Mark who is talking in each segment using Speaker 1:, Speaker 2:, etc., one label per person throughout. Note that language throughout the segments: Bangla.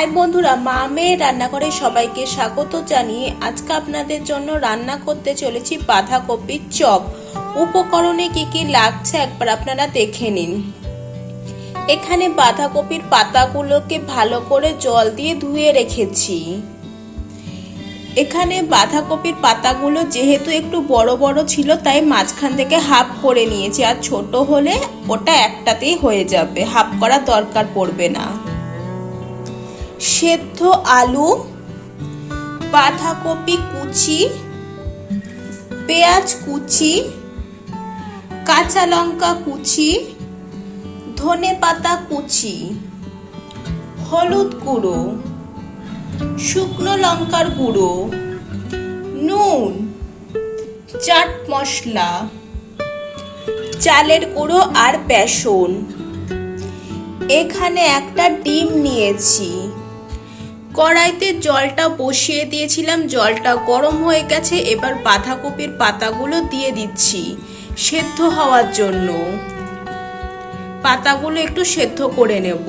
Speaker 1: হাই বন্ধুরা মা মেয়ে রান্নাঘরে সবাইকে স্বাগত জানিয়ে আজকে আপনাদের জন্য রান্না করতে চলেছি বাঁধাকপির চপ। উপকরণে কি কি লাগছে একবার আপনারা দেখে নিন। এখানে বাঁধাকপির পাতাগুলোকে ভালো করে জল দিয়ে ধুয়ে রেখেছি। এখানে বাঁধাকপির পাতাগুলো যেহেতু একটু বড় বড় ছিল, তাই মাঝখান থেকে হাফ করে নিয়েছি। আর ছোট হলে ওটা একটাতেই হয়ে যাবে। হাফ করার দরকার পড়বে না। সেদ্ধ আলু, বাঁধাকপি কুচি, পেঁয়াজ কুচি, কাঁচা লঙ্কা কুচি, ধনে পাতা কুচি, হলুদ গুঁড়ো, শুকনো লঙ্কার গুঁড়ো, নুন, চাট মশলা, চালের গুঁড়ো আর বেসন। এখানে একটা ডিম নিয়েছি। কড়াইতে জলটা বসিয়ে দিয়েছিলাম, জলটা গরম হয়ে গেছে, এবার বাঁধাকপির পাতাগুলো দিয়ে দিচ্ছি সেদ্ধ হওয়ার জন্য। পাতাগুলো একটু সেদ্ধ করে নেব।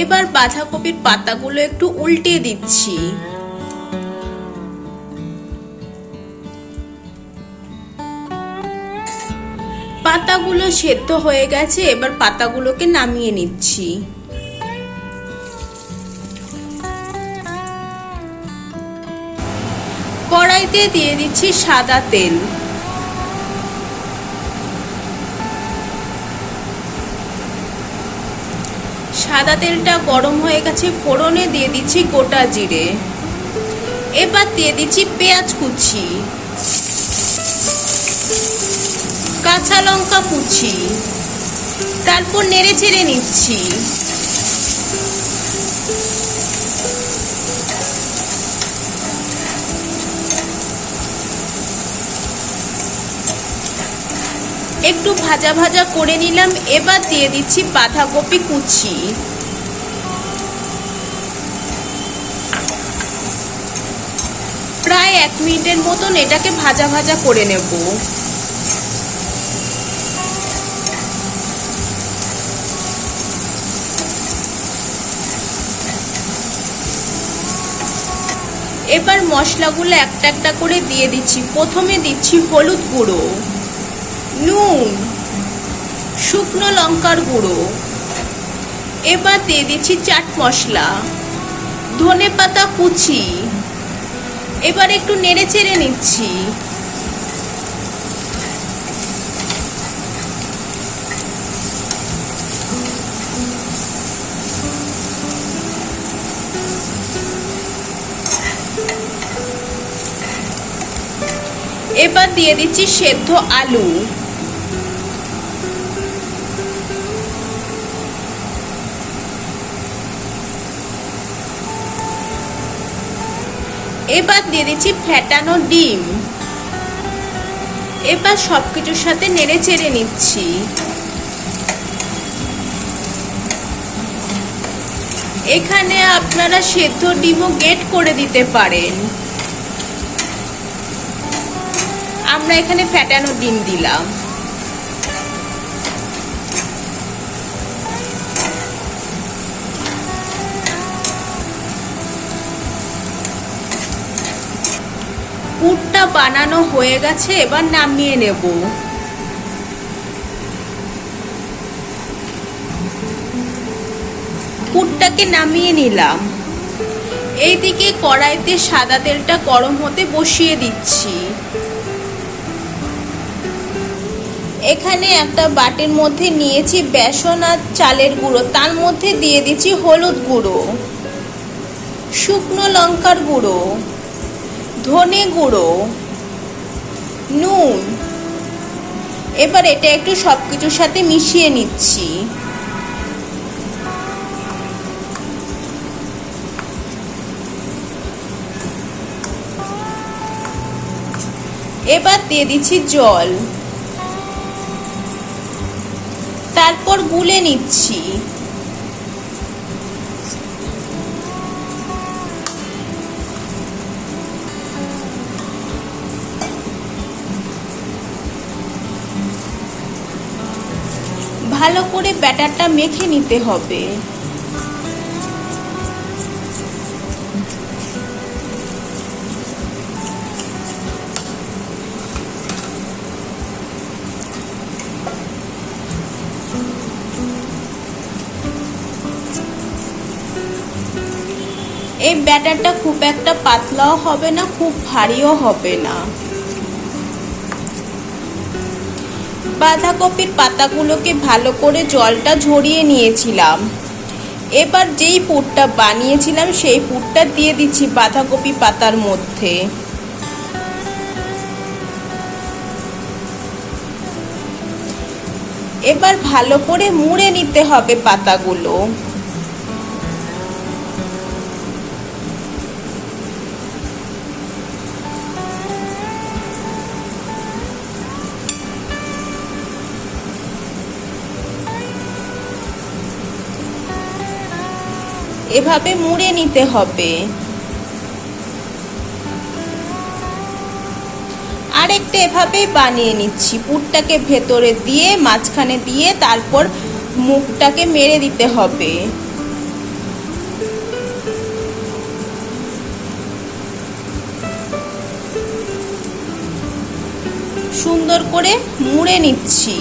Speaker 1: এবার বাঁধাকপির পাতাগুলো একটু উল্টে দিচ্ছি। পাতাগুলো সেদ্ধ হয়ে গেছে, এবার পাতাগুলোকে নামিয়ে নিচ্ছি। কড়াইতে দিয়ে দিচ্ছি সাদা তেল। সাদা তেলটা গরম হয়ে গেছে, ফোড়নে দিয়ে দিচ্ছি গোটা জিরে। এবার দিয়ে দিচ্ছি পেঁয়াজ কুচি। কাঁচা লঙ্কা কুচি। তারপর নেড়ে চেড়ে নিচ্ছি। একটু ভাজা ভাজা করে নিলাম, এবার দিয়ে দিচ্ছি বাঁধাকপি কুচি। প্রায় এক মিনিটের মতন এটাকে ভাজা ভাজা করে নেব। এবার মশলাগুলো একটা একটা করে দিয়ে দিচ্ছি। প্রথমে দিচ্ছি হলুদ গুঁড়ো। নুন, শুকনো লঙ্কার গুঁড়ো, এবার দিয়ে দিচ্ছি চাট মশলা, ধনে পাতা কুচি, এবার একটু নেড়ে চেড়ে নিচ্ছি। এবার দিয়ে দিচ্ছি সেদ্ধ আলু। এবার দিয়ে দিচ্ছি ফ্যাটানো ডিম। এবার সব কিছুর সাথে নেড়ে চেড়ে নিচ্ছি। এখানে আপনারা সেদ্ধ ডিমও গেট করে দিতে পারেন। আমরা এখানে ফ্যাটানো ডিম দিলাম। পুরটা বানানো হয়ে গেছে, এবার নামিয়ে নেব। পুরটাকে নামিয়ে নিলাম। এইদিকে কড়াইতে সাদা তেলটা গরম হতে বসিয়ে দিচ্ছি। এখানে একটা বাটির মধ্যে নিয়েছি বেসন আর চালের গুঁড়ো, তার মধ্যে দিয়ে দিচ্ছি হলুদ গুঁড়ো, শুকনো লঙ্কার গুঁড়ো। ধনে গুঁড়ো, নুন। এবার এটা একটু সব কিছুর সাথে মিশিয়ে নিচ্ছি। এবার দিয়ে দিচ্ছি জল। তারপর গুলে নিচ্ছি। ভালো করে ব্যাটারটা মেখে নিতে হবে। এই ব্যাটারটা খুব একটা পাতলাও হবে না, খুব ভারীও হবে না। বাঁধাকপির পাতাগুলোকে ভালো করে জলটা ঝরিয়ে নিয়েছিলাম। এবার যেই পুরটা বানিয়েছিলাম, সেই পুরটা দিয়ে দিচ্ছি বাঁধাকপি পাতার মধ্যে। এবার ভালো করে মুড়ে নিতে হবে পাতাগুলো। এভাবে মুড়ে নিতে হবে। আরেকটা এভাবেই বানিয়ে নিচ্ছি। পুরটাকে ভেতরে দিয়ে, মাঝখানে দিয়ে, তারপর মুখটাকে মেরে দিতে হবে। সুন্দর করে মুড়ে নিচ্ছি।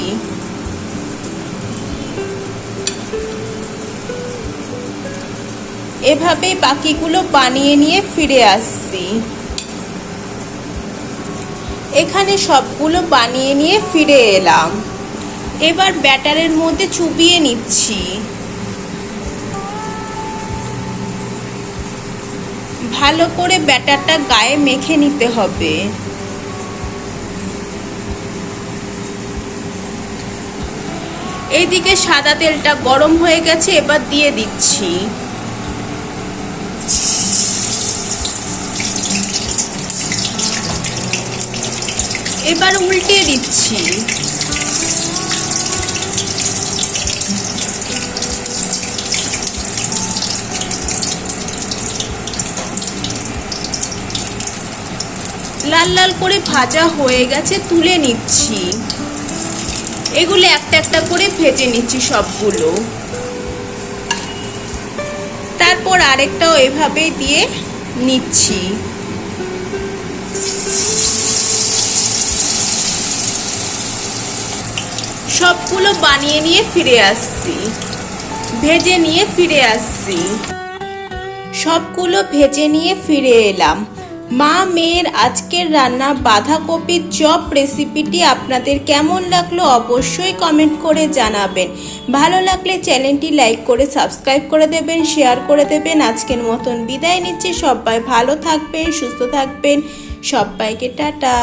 Speaker 1: এভাবেই বাকিগুলো বানিয়ে নিয়ে ফিরে আসছি। এখানে সবগুলো বানিয়ে নিয়ে ফিরে এলাম। এবার ব্যাটারের মধ্যে চুবিয়ে নিচ্ছি। ভালো করে ব্যাটারটা গায়ে মেখে নিতে হবে। এইদিকে সাদা তেলটা গরম হয়ে গেছে, এবার দিয়ে দিচ্ছি। এবার উল্টে দিচ্ছি। লাল লাল করে ভাজা হয়ে গেছে, তুলে নিচ্ছি। এগুলো একটা একটা করে ভেজে নিচ্ছি সবগুলো। তারপর আরেকটাও এভাবেই দিয়ে নিচ্ছি। সবগুলো বানিয়ে নিয়ে ফিরে আসছি। ভেজে নিয়ে ফিরে আসছি। সবগুলো ভেজে নিয়ে ফিরে এলাম। মা, মেয়ের আজকের রান্না বাঁধাকপির চপ রেসিপিটি আপনাদের কেমন লাগল অবশ্যই কমেন্ট করে জানাবেন। ভালো লাগলে চ্যানেলটি লাইক করে, সাবস্ক্রাইব করে দেবেন, শেয়ার করে দেবেন। আজকের মতন বিদায় নিচ্ছি। সবাই ভালো থাকবেন, সুস্থ থাকবেন। সবাইকে টাটা।